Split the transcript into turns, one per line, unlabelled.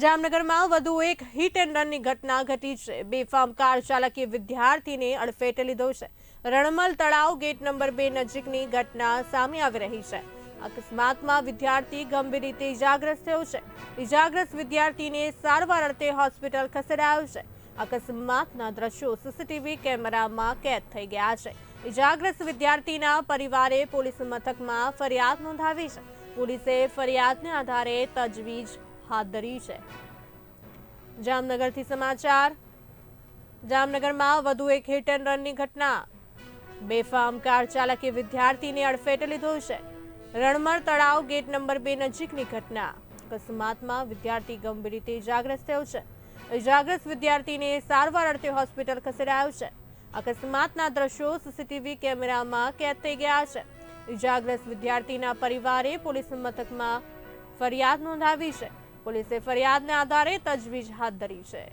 જામનગરમાં વધુ એક હિટ એન્ડ રનની ઘટના ઘટી છે. બેફામ કાર ચાલકે વિદ્યાર્થીને અડફેટે લીધો છે. રણમલ તળાવ ગેટ નંબર બે નજીકની ઘટના સામે આવી રહી છે. અકસ્માતમાં વિદ્યાર્થી ગંભીર રીતે ઇજાગ્રસ્ત થયો છે. ઇજાગ્રસ્ત વિદ્યાર્થીને સારવાર અર્થે હોસ્પિટલ ખસેડાયો છે. અકસ્માતના દ્રશ્યો સીસીટીવી કેમેરામાં કેદ થઈ ગયા છે. ઇજાગ્રસ્ત વિદ્યાર્થીના પરિવારે પોલીસ મથકમાં ફરિયાદ નોંધાવી છે. પોલીસે ફરિયાદને આધારે તજવીજ હાથ ધરી છે. જામનગરથી સમાચાર. જામનગરમાં વધુ એક હિટ એન્ડ રનની ઘટના. બેફામ કાર ચાલકે વિદ્યાર્થીને અડફેટે લીધો છે. રણમર તળાવ ગેટ નંબર બે નજીકની ઘટના. અકસ્માતમાં વિદ્યાર્થી ગંભીર રીતે ઇજાગ્રસ્ત થયો છે. ઇજાગ્રસ્ત વિદ્યાર્થીને સારવાર અર્થે હોસ્પિટલ ખસેડાયો છે. અકસ્માતના દ્રશ્યો સીસીટીવી કેમેરામાં કેદ થઈ ગયા છે. ઇજાગ્રસ્ત વિદ્યાર્થીના પરિવારે પોલીસ મથકમાં ફરિયાદ નોંધાવી છે. પોલીસે ફરિયાદને આધારે તજવીજ હાથ ધરી છે.